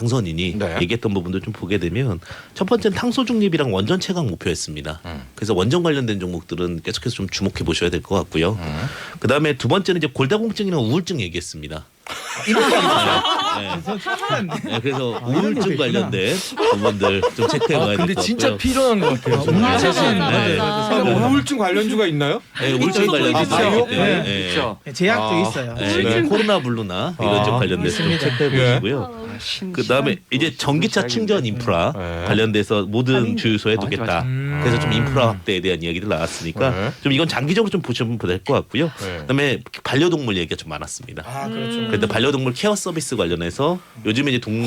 당선인이 네. 얘기했던 부분들 좀 보게 되면 첫 번째는 탄소 중립이랑 원전 채광 목표였습니다. 음. 그래서 원전 관련된 종목들은 계속해서 좀 주목해 보셔야 될 것 같고요. 음. 그 다음에 두 번째는 이제 골다공증이나 우울증 얘기했습니다. 네. 네, 그래서 우울증 관련된 부분들 좀 체크해 아, 봐야 될 근데 것 진짜 같고요. 필요한 것 같아요. 음, 정말. 맞아요. 네. 맞아. 우울증 관련주가 있나요? 네, 우울증 관련된 있어요? 좀 있기 때문에 네, 네. 그렇죠. 제약도 아. 있어요. 네, 네. 코로나 블루나 이런 아, 쪽 관련돼서 좀 맞습니다. 체크해 예. 보시고요. 그 다음에 이제 전기차 충전 인프라 네. 관련돼서 모든 주유소에 맞아, 두겠다. 맞아. 음. 그래서 좀 인프라 확대에 대한 이야기들 나왔으니까 네. 좀 이건 장기적으로 좀 보시면 될것 같고요. 네. 그다음에 반려동물 얘기가 좀 많았습니다. 아 그렇죠. 그런데 반려동물 케어 서비스 관련해서 요즘에 이제 동,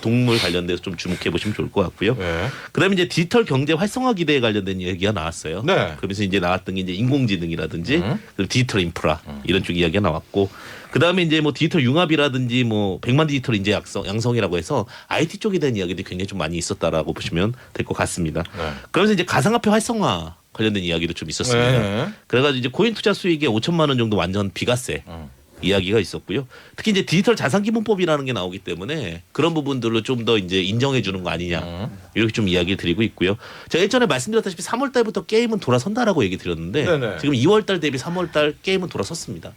동물 관련돼서 좀 주목해 보시면 좋을 것 같고요. 네. 그다음에 이제 디지털 경제 활성화 기대에 관련된 얘기가 나왔어요. 네. 그러면서 이제 나왔던 게 이제 인공지능이라든지 음. 그리고 디지털 인프라 이런 쪽 이야기가 나왔고 그다음에 이제 뭐 디지털 융합이라든지 뭐 백만 디지털 인재 양성, 양성이라고 해서 IT 쪽에 대한 이야기들이 굉장히 좀 많이 있었다라고 보시면 될 것 같습니다. 네. 그러면서 이제 가상화폐 활성화 관련된 이야기도 좀 있었습니다. 네. 그래가지고 이제 코인 투자 수익의 5천만 원 정도 완전 비과세 음. 이야기가 있었고요. 특히 이제 디지털 자산 기본법이라는 게 나오기 때문에 그런 부분들로 좀 더 이제 인정해 주는 거 아니냐 음. 이렇게 좀 이야기 드리고 있고요. 제가 일전에 말씀드렸다시피 3월 달부터 게임은 돌아선다라고 얘기 드렸는데 네네. 지금 2월 달 대비 3월 달 게임은 돌아섰습니다.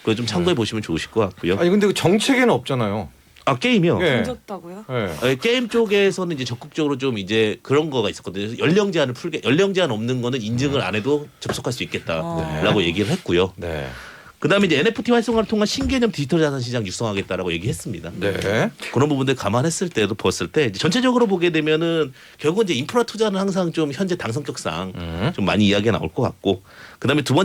그거 좀 참고해 보시면 좋으실 것 같고요. 아니 근데 그 정책에는 없잖아요. 아 게임이요. 예. 던졌다고요? 예. 어, 게임 쪽에서는 이제 적극적으로 좀 이제 그런 거가 있었거든요. 연령 제한을 풀게 연령 제한 없는 거는 인증을 안 해도 접속할 수 있겠다라고 얘기를 했고요. 네. 그다음에 이제 NFT 활성화를 통한 신개념 디지털 자산 시장 육성하겠다라고 얘기했습니다. 네. 그런 부분들 감안했을 때도 봤을 때 전체적으로 보게 되면은 결국은 이제 인프라 투자는 항상 좀 현재 당성격상 음. 좀 많이 이야기가 나올 것 같고 그다음에 두 번째